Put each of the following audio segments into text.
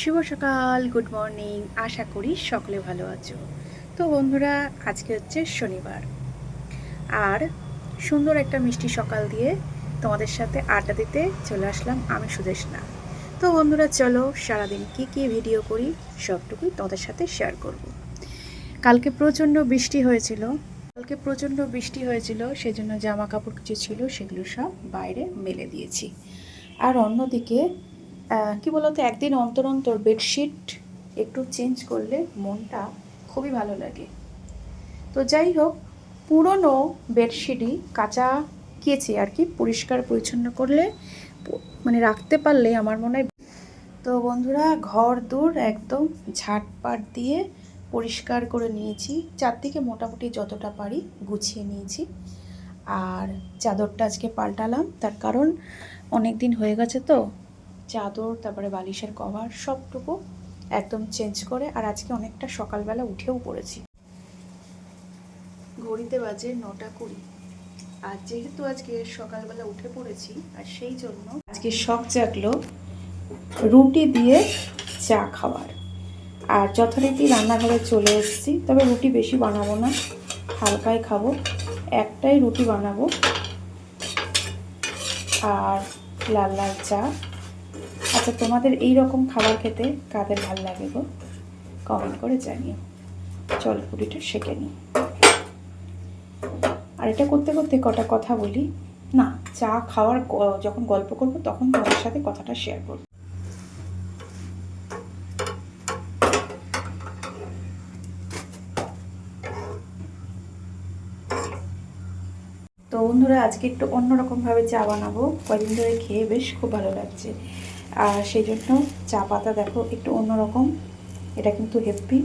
শুভ সকাল good morning আশা করি সকলে ভালো আছো। তো বন্ধুরা, আজকে হচ্ছে শনিবার। আর সুন্দর একটা মিষ্টি সকাল দিয়ে তোমাদের সাথে আড্ডা দিতে চলে আসলাম আমি সুদেশনা। তো বন্ধুরা, চলো সারাদিন কি কি ভিডিও করি, সবটুকুই তোমাদের সাথে শেয়ার করব। কালকে প্রচণ্ড বৃষ্টি হয়েছিল। কালকে প্রচণ্ড বৃষ্টি হয়েছিল, সেজন্য জামা কাপড় কিছু ছিল, সেগুলো সব বাইরে মেলে দিয়েছি। আর অন্যদিকে কি বলতো, একদিন অন্তর অন্তর বেডশিট একটু চেঞ্জ করলে মনটা খুবই ভালো লাগে। তো যাই হোক, পুরনো বেডশিটই কাঁচা কেচে আর কি, পরিষ্কার পরিচ্ছন্ন করলে মানে রাখতে পারলে আমার মনে হয় তো বন্ধুরা, ঘর দূর একদম ঝাটপাট দিয়ে পরিষ্কার করে নিয়েছি। চারদিকে মোটামুটি যতটা পারি গুছিয়ে নিয়েছি। আর চাদরটা আজকে পাল্টালাম, তার কারণ অনেক দিন হয়ে গেছে তো চাদর, তারপরে বালিশের কভার, সবটুকু একদম চেঞ্জ করে আর আজকে অনেকটা সকালবেলা উঠেও পড়েছি। ঘড়িতে বাজে নটা কুড়ি। আর যেহেতু আজকে সকালবেলা উঠে পড়েছি, আর সেই জন্য আজকে শখ জাগলো রুটি দিয়ে চা খাওয়ার। আর যথারীতি রান্নাঘরে চলে এসেছি, তবে রুটি বেশি বানাবো না, হালকাই খাব, একটাই রুটি বানাবো। আর লাল লাল চা। আচ্ছা তোমাদের এই রকম খাবার খেতে কাদের ভালো লাগে গো? কমেন্ট করে জানিও। চল, পুরিটা সেঁকে নিই। আর এটা করতে করতে কটা কথা বলি। না, চা খাওয়ার যখন গল্প করব, তখন তোমার সাথে কথাটা শেয়ার করব। তো বন্ধুরা, আজকে একটু অন্যরকমভাবে চা বানাবো। কদিন ধরে খেয়ে বেশ খুব ভালো লাগছে। আর সেই জন্য চা পাতা দেখো একটু অন্যরকম। এটা কিন্তু হেভি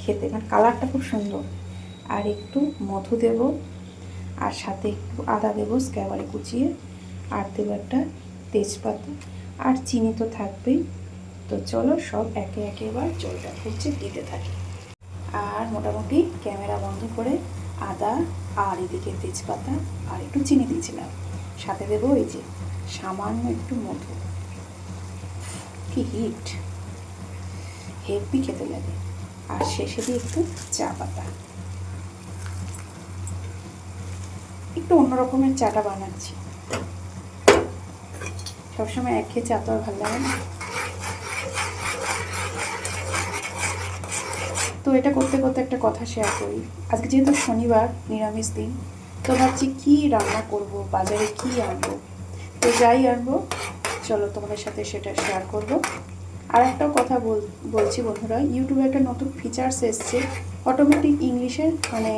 খেতে কারণ কালারটা খুব সুন্দর। আর একটু মধু দেব, আর সাথে একটু আদা দেবো, স্ক্যাবারে কুচিয়ে, আর দেবো একটা তেজপাতা। আর চিনি তো থাকবেই। তো চলো সব একে একে এবার জলটা ফুটছে দিতে থাকি। আর মোটামুটি ক্যামেরা বন্ধ করে আদা আর এদিকে তেজপাতা আর একটু চিনি দিয়েছিলাম। সাথে দেবো এই যে সামান্য একটু মধু। হিট হেভি খেতে লাগে। আর শেষে দিয়ে একটু চা পাতা। একটু অন্য রকমের চাটা বানাচ্ছি। সবসময় এক খেয়ে চা তো আর ভালো লাগে না। তো এটা করতে করতে একটা কথা শেয়ার করি। আজকে যেহেতু শনিবার, নিরামিষ দিন, তো ভাবছি কী রান্না করব, বাজারে কী আনব? তো যাই আনব। চলো তোমাদের সাথে সেটা শেয়ার করব। আর একটা কথা বল, বলছি বন্ধুরা ইউটিউবে একটা নতুন ফিচার্স এসছে অটোমেটিক ইংলিশের মানে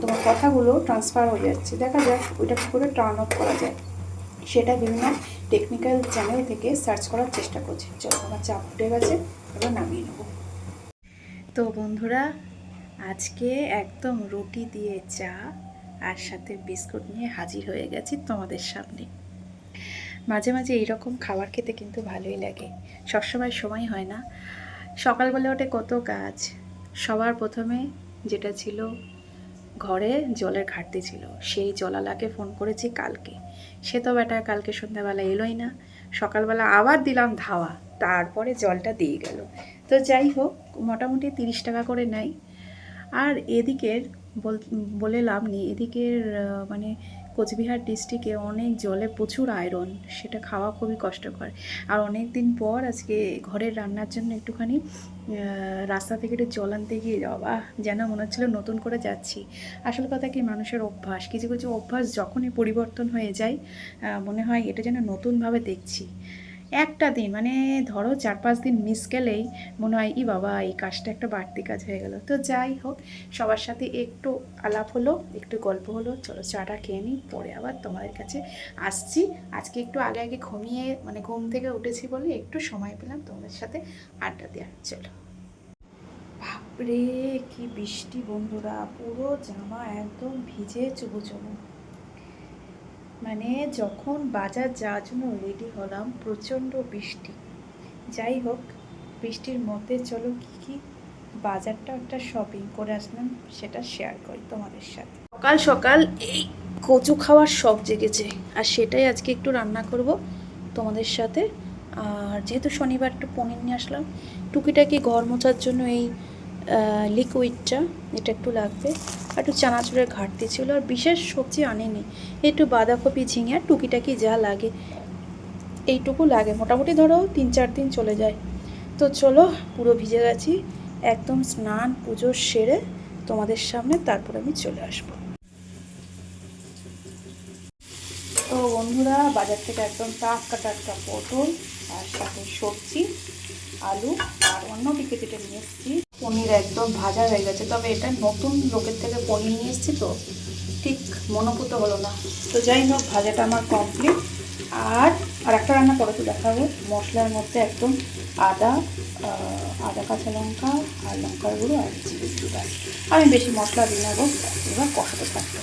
তোমার কথাগুলো ট্রান্সফার হয়ে যাচ্ছে। দেখা যাক, ওইটা কী করে টার্ন অফ করা যায়। সেটা বিভিন্ন টেকনিক্যাল চ্যানেল থেকে সার্চ করার চেষ্টা করছি। চলো, আমার চাপ ফুটে গেছে, এবার নামিয়ে নেব। তো বন্ধুরা, আজকে একদম রুটি দিয়ে চা আর সাথে বিস্কুট নিয়ে হাজির হয়ে গেছি তোমাদের সামনে। মাঝে মাঝে এইরকম খাবার খেতে কিন্তু ভালোই লাগে। সবসময় সময় হয় না। সকালবেলা ওঠে কত কাজ। সবার প্রথমে যেটা ছিল, ঘরে জলের ঘাটতি ছিল। সেই জলালাকে ফোন করেছি কালকে। সে তো বেটা কালকে সন্ধ্যাবেলা এলোই না। সকালবেলা আবার দিলাম ধাওয়া। তারপরে জলটা দিয়ে গেল। তো যাই হোক, মোটামুটি তিরিশ টাকা করে নেয়। আর এদিকের বল লাভ এদিকের মানে কোচবিহার ডিস্ট্রিক্টে অনেক জলে প্রচুর আয়রন, সেটা খাওয়া খুবই কষ্টকর। আর অনেক দিন পর আজকে ঘরের রান্নার জন্য একটুখানি রাস্তা থেকে একটু জল আনতে গিয়ে যাওয়া। যেন মনে হচ্ছিল নতুন করে যাচ্ছি। আসল কথা কি, মানুষের অভ্যাস, কিছু কিছু অভ্যাস যখনই পরিবর্তন হয়ে যায় মনে হয় এটা যেন নতুনভাবে দেখছি। একটা দিন মানে ধরো চার পাঁচ দিন মিস গেলেই মনে হয়, ই বাবা, এই কাজটা একটা বাড়তি কাজ হয়ে গেল। তো যাই হোক, সবার সাথে একটু আলাপ হলো, একটু গল্প হলো, চলো চাটা খেয়ে নিই, পরে আবার তোমাদের কাছে আসছি। আজকে একটু আগে আগে ঘুমিয়ে মানে ঘুম থেকে উঠেছি বলে একটু সময় পেলাম তোমাদের সাথে আড্ডা দেওয়ার। চলো। বাপরে, কি বৃষ্টি বন্ধুরা, পুরো জামা একদম ভিজে চুবু চুবু। মানে যখন বাজার যাওয়ার জন্য রেডি হলাম, প্রচণ্ড বৃষ্টি। যাই হোক, বৃষ্টির মধ্যে চলো কি কি বাজারটা একটা শপিং করে আসলাম, সেটা শেয়ার করি তোমাদের সাথে। সকাল সকাল এই কচু খাওয়ার শখ জেগেছে, আর সেটাই আজকে একটু রান্না করব তোমাদের সাথে। আর যেহেতু শনিবার একটু পনির নিয়ে আসলাম, টুকিটাকি ঘর মোছার জন্য এই লিকুইডটা এটা একটু লাগবে। আর একটু চানাচুরের ঘাটতি ছিল, আর বিশেষ সবজি আনেনি। একটু বাঁধাকপি, ঝিঙে, টুকিটাকি যা লাগে। এইটুকু লাগে। মোটামুটি ধরো তিন চার দিন চলে যায়। তো চলো, পুরো ভিজে গেছি। একদম স্নান, পুজো সেরে তোমাদের সামনে তারপর আমি চলে আসব। তো বন্ধুরা, বাজার থেকে একদম টাটকা টাটকা পটল, আর সাথে সবজি, আলু, আর অন্য দিকে কেটে নিয়ে এসেছি পনির একদম ভাজা হয়ে গেছে, তবে এটা নতুন লোকের থেকে পনির নিয়ে এসেছি তো। ঠিক মনোভূত হলো না। তো যাই হোক, ভাজাটা আমার কমপ্লিট আর আর একটা রান্না করে তো দেখাবো। মশলার মধ্যে একদম আদা আদা কাঁচা লঙ্কা আর লঙ্কার গুঁড়ো আর গুঁড়ো আমি বেশি মশলা দিই না এবার কষাতে থাকব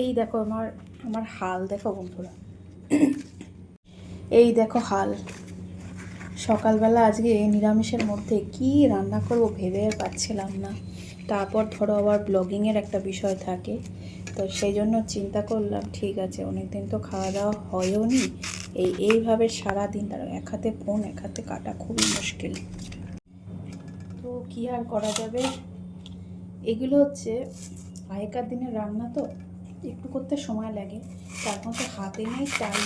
এই দেখো আমার আমার হাল, দেখো বন্ধুরা। এই দেখো হাল। সকালবেলা আজকে নিরামিষের মধ্যে কি রান্না করব ভেবে পাচ্ছিলাম না। তারপর ধরো আবার ব্লগিংয়ের একটা বিষয় থাকে, তো সেই জন্য চিন্তা করলাম, ঠিক আছে অনেক দিন তো খাওয়া দাওয়া হয়ও নি। এই এইভাবে সারাদিন, তার এক হাতে ফোন এক হাতে কাটা খুবই মুশকিল। তো কি আর করা যাবে? এগুলো হচ্ছে, আগেকার দিনের রান্না তো একটু করতে সময় লাগে তার মধ্যে হাতে নেই টাইম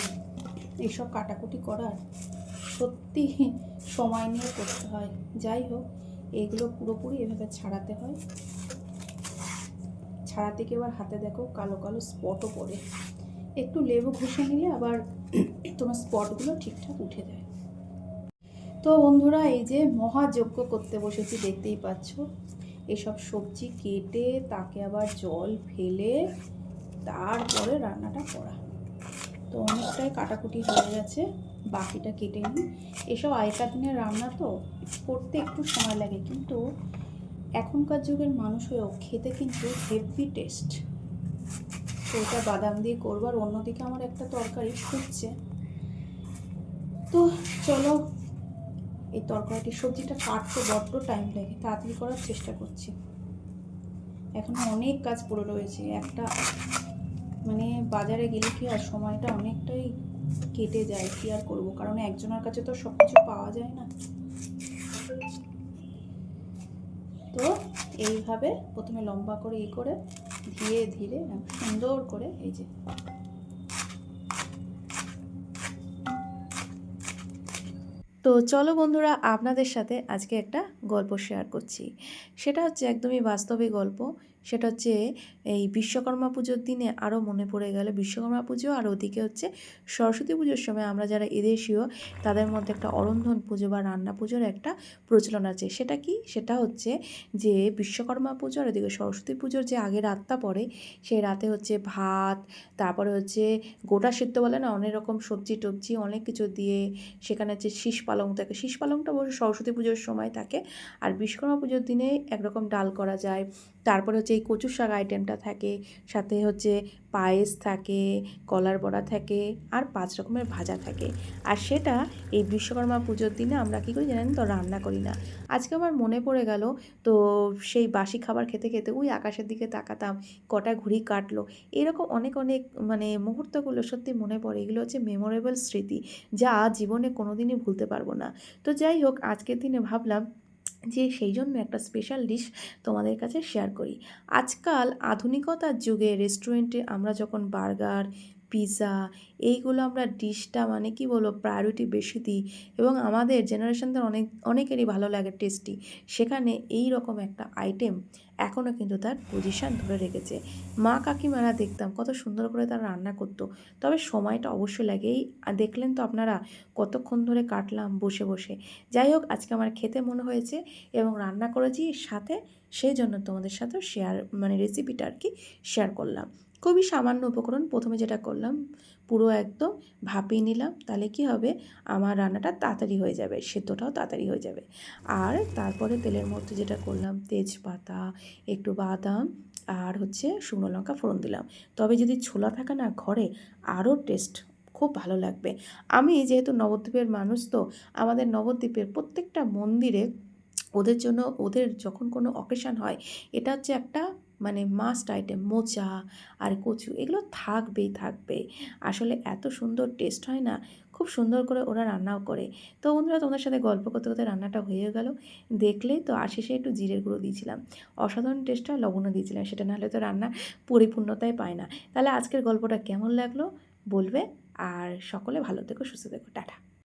এইসব কাটাকুটি করার সত্যি সময় নিয়ে করতে হয়। যাই হোক, এগুলো পুরোপুরি এভাবে ছাড়াতে হয়। ছাড়াতে গিয়ে আবার হাতে দেখো কালো কালো স্পটও পড়ে। একটু লেবু ঘষে নিলে আবার তোমার স্পটগুলো ঠিকঠাক উঠে যায়। তো বন্ধুরা, এই যে মহাযজ্ঞ করতে বসেছি, দেখতেই পাচ্ছ। এসব সবজি কেটে তাকে আবার জল ফেলে তারপরে রান্নাটা করা। তো অনেকটাই কাটাকুটি হয়ে গেছে। বাকিটা কেটে নিই। এসব আগেকার দিনের রান্না তো করতে একটু সময় লাগে, কিন্তু এখনকার যুগের মানুষ হয়েও খেতে কিন্তু হেভি টেস্ট তো এটা বাদাম দিয়ে করব আর অন্যদিকে আমার একটা তরকারি ফুটছে। তো চলো, এই তরকারিটি, সবজিটা কাটতে বড্ড টাইম লাগে, তাড়াতাড়ি করার চেষ্টা করছি। এখন অনেক কাজ পড়ে রয়েছে, একটা মানে বাজারে গেলে কি হয়, সময়টা অনেকটাই কেটে যায়, কি আর করব? কারণ একজনের কাছে তো সব কিছু পাওয়া যায় না। তো এইভাবে প্রথমে লম্বা করে ই করে ধীরে ধীরে সুন্দর করে এই যে তো চলো বন্ধুরা, আপনাদের সাথে আজকে একটা গল্প শেয়ার করছি। সেটা হচ্ছে একদমই বাস্তবিক গল্প। সেটা হচ্ছে এই বিশ্বকর্মা পুজোর দিনে আরও মনে পড়ে গেল। বিশ্বকর্মা পুজো আর ওদিকে হচ্ছে সরস্বতী পুজোর সময় আমরা যারা এদেশীয়, তাদের মধ্যে একটা অরন্ধন পুজো বা রান্না পুজোর একটা প্রচলন আছে। সেটা কি? সেটা হচ্ছে যে বিশ্বকর্মা পুজো আর ওদিকে সরস্বতী পুজোর যে আগে রাতটা পড়ে, সেই রাতে হচ্ছে ভাত, তারপরে হচ্ছে গোটা সিদ্ধ বলে না, অনেক রকম সবজি টবজি অনেক কিছু দিয়ে সেখানে হচ্ছে শীষ পালং থাকে। শীষ পালংটা বসে সরস্বতী পুজোর সময় থাকে। আর বিশ্বকর্মা পুজোর দিনে একরকম ডাল করা যায়। তারপরে হচ্ছে এই কচু শাক আইটেমটা থাকে, সাথে হচ্ছে পায়েস থাকে, কলার বড়া থাকে, আর পাঁচ রকমের ভাজা থাকে। আর সেটা এই বিশ্বকর্মা পুজোর দিনে আমরা কী করি জানেন তো? রান্না করি না। আজকে আমার মনে পড়ে গেল, তো সেই বাসি খাবার খেতে খেতে ওই আকাশের দিকে তাকাতাম, কটা ঘুড়ি কাটলো। এরকম অনেক অনেক মানে মুহূর্তগুলো সত্যি মনে পড়ে। এগুলো হচ্ছে মেমোরেবল স্মৃতি, যা জীবনে কোনো দিনই ভুলতে পারব না। তো যাই হোক, আজকের দিনে ভাবলাম যে সেই জন্য একটা স্পেশাল ডিশ তোমাদের কাছে শেয়ার করি। আজকাল আধুনিকতার যুগে রেস্টুরেন্টে আমরা যখন বার্গার পিৎজা এইগুলো আমরা ডিশটা মানে কি বলব প্রায়োরিটি বেশি দিই। এবং আমাদের জেনারেশনদের অনেক, অনেকেরই ভালো লাগে টেস্টি সেখানে এই রকম একটা আইটেম এখনও কিন্তু তার পজিশান ধরে রেখেছে। মা কাকিমারা দেখতাম কত সুন্দর করে তারা রান্না করতো। তবে সময়টা অবশ্যই লাগে এই দেখলেন তো আপনারা কতক্ষণ ধরে কাটলাম বসে বসে। যাই হোক, আজকে আমার খেতে মনে হয়েছে এবং রান্না করেছি সাথে, সেই জন্য তোমাদের সাথেও শেয়ার মানে রেসিপিটা আর কি শেয়ার করলাম। খুবই সামান্য উপকরণ। প্রথমে যেটা করলাম, পুরো একদম ভাপিয়ে নিলাম। তাহলে কি হবে? আমার রান্নাটা তাড়াতাড়ি হয়ে যাবে, সেদ্ধটাও তাড়াতাড়ি হয়ে যাবে। আর তারপরে তেলের মধ্যে যেটা করলাম, তেজপাতা, একটু বাদাম আর হচ্ছে শুকনো লঙ্কা ফোড়ন দিলাম। তবে যদি ছোলা থাকে না ঘরে, আরও টেস্ট খুব ভালো লাগবে। আমি যেহেতু নবদ্বীপের মানুষ তো, আমাদের নবদ্বীপের প্রত্যেকটা মন্দিরে ওদের জন্য, ওদের যখন কোনো অকেশান হয়, এটা হচ্ছে একটা মানে মাস্ট আইটেম মোচা আর কচু, এগুলো থাকবেই থাকবে আসলে এত সুন্দর টেস্ট হয় না, খুব সুন্দর করে ওরা রান্নাও করে। তো বন্ধুরা, তোমাদের সাথে গল্প করতে করতে রান্নাটা হয়ে গেল। দেখলেই তো আর শেষে একটু জিরের গুঁড়ো দিয়েছিলাম। অসাধারণ টেস্টটা লবণও দিয়েছিলাম, সেটা নাহলে তো রান্না পরিপূর্ণতাই পায় না। তাহলে আজকের গল্পটা কেমন লাগল বলবে? আর সকলে ভালো থেকো, সুস্থ থেকো, টাটা।